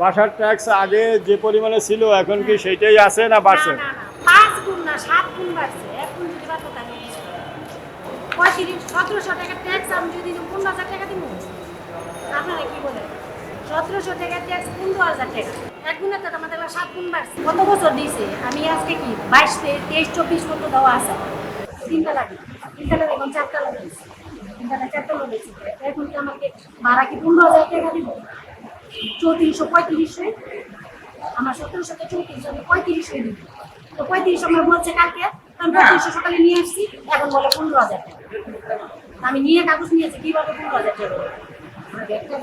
বাসার ট্যাক্স আগে যে পরিমাণে ছিল, এখন কি সেইটাই আছে না বাড়ছে? পাঁচ গুণ না, সাত গুণ পঁয়ত্রিশ সতেরোশো টাকা ট্যাক্স আমি যদি পনেরো হাজার টাকা সতেরোশো টাকা পনেরো হাজার টাকা। এক সাত গুণ বছর আমি আজকে কি, বাইশ তেইশ, চব্বিশ মতো দেওয়া আছে? তিনটা তিনটা তিনটা আমাকে ভাড়া কি পনেরো হাজার টাকা দিব? চৌত্রিশশো পঁয়ত্রিশশো আমার সতেরোশো চৌত্রিশশো দিই তো পঁয়ত্রিশ আমার বলছে কালকে আমি পঁয়ত্রিশশো সকালে নিয়ে আসছি এখন বলে পনেরো হাজার টাকা। আমি নিয়ে কাগজ নিয়েছি কীভাবে পনেরো হাজার টাকা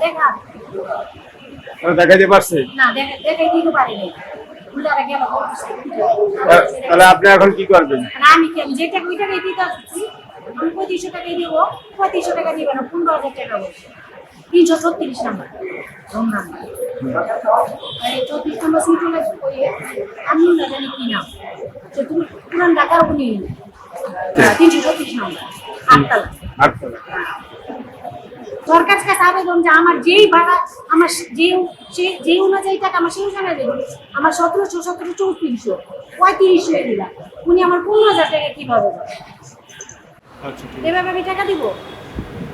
দেখা। দেখাইতে পারছে? না দেখা দেখাই দিতে পারিনি তাহলে আপনি এখন কি করবেন? আমি কি আমি যে টাকা ওই টাকাই দিতে আসছি। আমি পঁয়ত্রিশশো টাকাই দিব। পঁয়ত্রিশশো টাকা দিবে না পনেরো হাজার টাকা তিনশো ছত্রিশ নাম্বার। চৌত্রিশ নম্বর সিটে আমি না জানি কি নাম। যে তুমি পুরান ঢাকার তিনশো ছত্রিশ নম্বর। আটতলা। আচ্ছা সরকার কাছে আবেদন যে আমার যেই ভাড়া আমার যে সে যে অনুযায়ী টাকা আমার সেই অনুযায়ী আমার সতেরোশো সতেরো চৌত্রিশশো পঁয়ত্রিশশো দিলাম উনি আমার পনেরো হাজার টাকা কীভাবে? আচ্ছা এভাবে আমি টাকা দিব?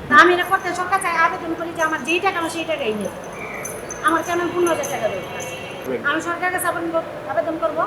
তা আমি এটা করতে সরকার চাই আবেদন করি যে আমার যেই টাকা আমার সেই টাকাই নেই আমার কেন পনেরো হাজার টাকা আমি সরকারের কাছে আবেদন করব।